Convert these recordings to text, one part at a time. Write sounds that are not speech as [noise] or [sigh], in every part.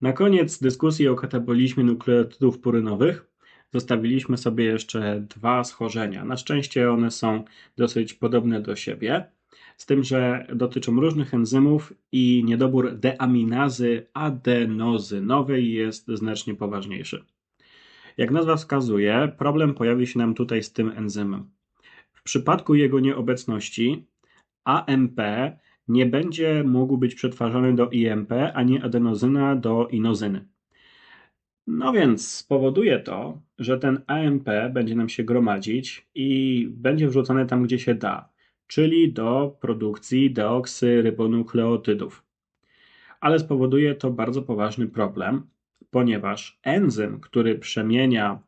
Na koniec dyskusji o katabolizmie nukleotydów purynowych zostawiliśmy sobie jeszcze dwa schorzenia. Na szczęście one są dosyć podobne do siebie, z tym, że dotyczą różnych enzymów i niedobór deaminazy adenozynowej jest znacznie poważniejszy. Jak nazwa wskazuje, problem pojawi się nam tutaj z tym enzymem. W przypadku jego nieobecności AMP nie będzie mógł być przetwarzany do IMP, ani adenozyna do inozyny. No więc spowoduje to, że ten AMP będzie nam się gromadzić i będzie wrzucony tam, gdzie się da, czyli do produkcji deoksyrybonukleotydów. Ale spowoduje to bardzo poważny problem, ponieważ enzym, który przemienia,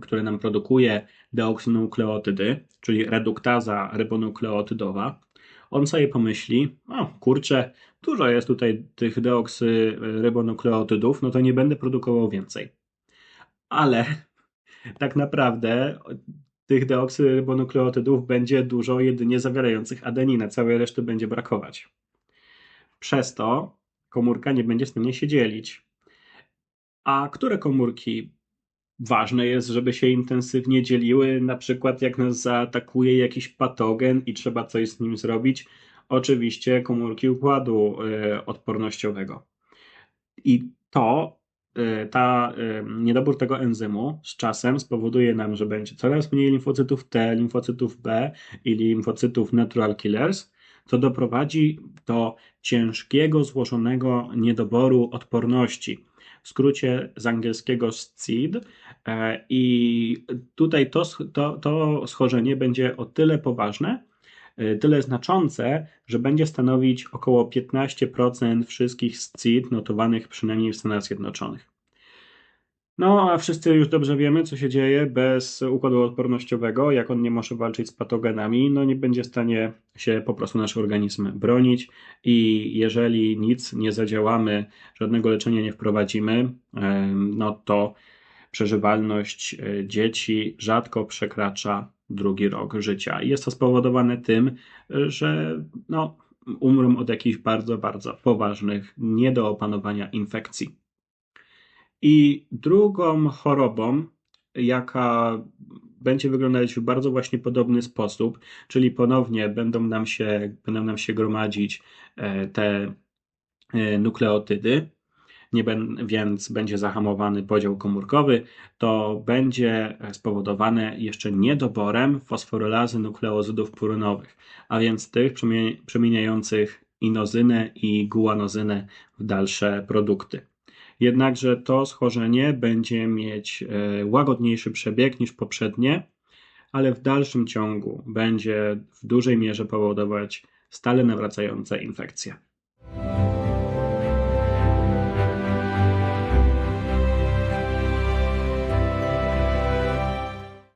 który nam produkuje deoksynukleotydy, czyli reduktaza rybonukleotydowa, on sobie pomyśli, o kurczę, dużo jest tutaj tych deoksyrybonukleotydów, no to nie będę produkował więcej. Ale [laughs] tak naprawdę tych deoksyrybonukleotydów będzie dużo jedynie zawierających adeninę, całej reszty będzie brakować. Przez to komórka nie będzie w stanie się dzielić. A które komórki ważne jest, żeby się intensywnie dzieliły, na przykład jak nas zaatakuje jakiś patogen i trzeba coś z nim zrobić, oczywiście komórki układu e, odpornościowego. I to, e, ta e, niedobór tego enzymu z czasem spowoduje nam, że będzie coraz mniej limfocytów T, limfocytów B i limfocytów natural killers, co doprowadzi do ciężkiego, złożonego niedoboru odporności w skrócie z angielskiego SCID. E, I tutaj to, to, to schorzenie będzie o tyle poważne, e, tyle znaczące, że będzie stanowić około 15% wszystkich SCID notowanych przynajmniej w Stanach Zjednoczonych. No, a wszyscy już dobrze wiemy, co się dzieje bez układu odpornościowego, jak on nie może walczyć z patogenami, no nie będzie w stanie się po prostu nasz organizm bronić i jeżeli nic nie zadziałamy, żadnego leczenia nie wprowadzimy, no to przeżywalność e, dzieci rzadko przekracza drugi rok życia. I jest to spowodowane tym, że no, umrą od jakichś bardzo, bardzo poważnych, nie do opanowania infekcji. I drugą chorobą, jaka będzie wyglądać w bardzo właśnie podobny sposób, czyli ponownie będą nam się, będą nam się gromadzić e, te e, nukleotydy, nie ben, więc będzie zahamowany podział komórkowy, to będzie spowodowane jeszcze niedoborem fosforylazy nukleozydów purynowych, a więc tych przemieniających inozynę i guanozynę w dalsze produkty. Jednakże to schorzenie będzie mieć e, łagodniejszy przebieg niż poprzednie, ale w dalszym ciągu będzie w dużej mierze powodować stale nawracające infekcje.